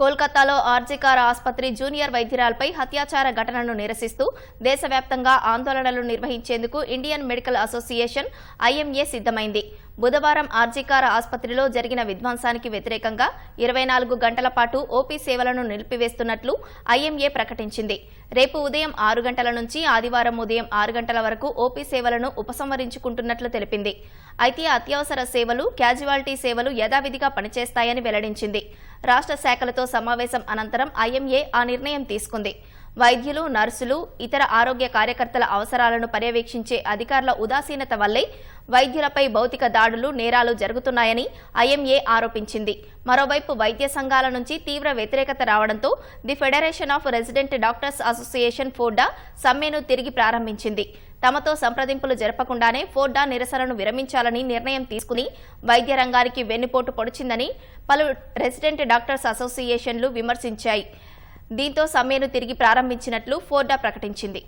కోల్కతాలో ఆర్జికార్ ఆసుపత్రి జూనియర్ వైద్యురాలపై హత్యాచార ఘటనను నిరసిస్తూ దేశవ్యాప్తంగా ఆందోళనలు నిర్వహించేందుకు ఇండియన్ మెడికల్ అసోసియేషన్ ఐఎంఏ సిద్ధమైంది. బుధవారం ఆర్జీకార్ ఆసుపత్రిలో జరిగిన విధ్వంసానికి వ్యతిరేకంగా ఇరవై నాలుగు గంటల పాటు ఓపీ సేవలను నిలిపివేస్తున్నట్లు ఐఎంఏ ప్రకటించింది. రేపు ఉదయం ఆరు గంటల నుంచి ఆదివారం ఉదయం ఆరు గంటల వరకు ఓపీ సేవలను ఉపసంహరించుకుంటున్నట్లు తెలిపింది. అయితే అత్యవసర సేవలు క్యాజువాలిటీ సేవలు యథావిధిగా పనిచేస్తాయని వెల్లడించింది. రాష్ట్ర శాఖలతో సమావేశం అనంతరం ఐఎంఏ ఆ నిర్ణయం తీసుకుంది. వైద్యులు నర్సులు ఇతర ఆరోగ్య కార్యకర్తల అవసరాలను పర్యవేక్షించే అధికారుల ఉదాసీనత వల్లే వైద్యులపై భౌతిక దాడులు నేరాలు జరుగుతున్నాయని ఐఎంఏ ఆరోపించింది. మరోవైపు వైద్య సంఘాల నుంచి తీవ్ర వ్యతిరేకత రావడంతో the federation of resident doctors association FORDA సమ్మెను తిరిగి ప్రారంభించింది. తమతో సంప్రదింపులు జరపకుండానే ఫోర్డా నిరసనను విరమించాలని నిర్ణయం తీసుకుని వైద్య రంగానికి వెన్నుపోటు పొడిచిందని పలు రెసిడెంట్ డాక్టర్స్ అసోసియేషన్లు విమర్శించాయి. దీంతో సమ్మెను తిరిగి ప్రారంభించినట్లు ఫోర్డా ప్రకటించింది.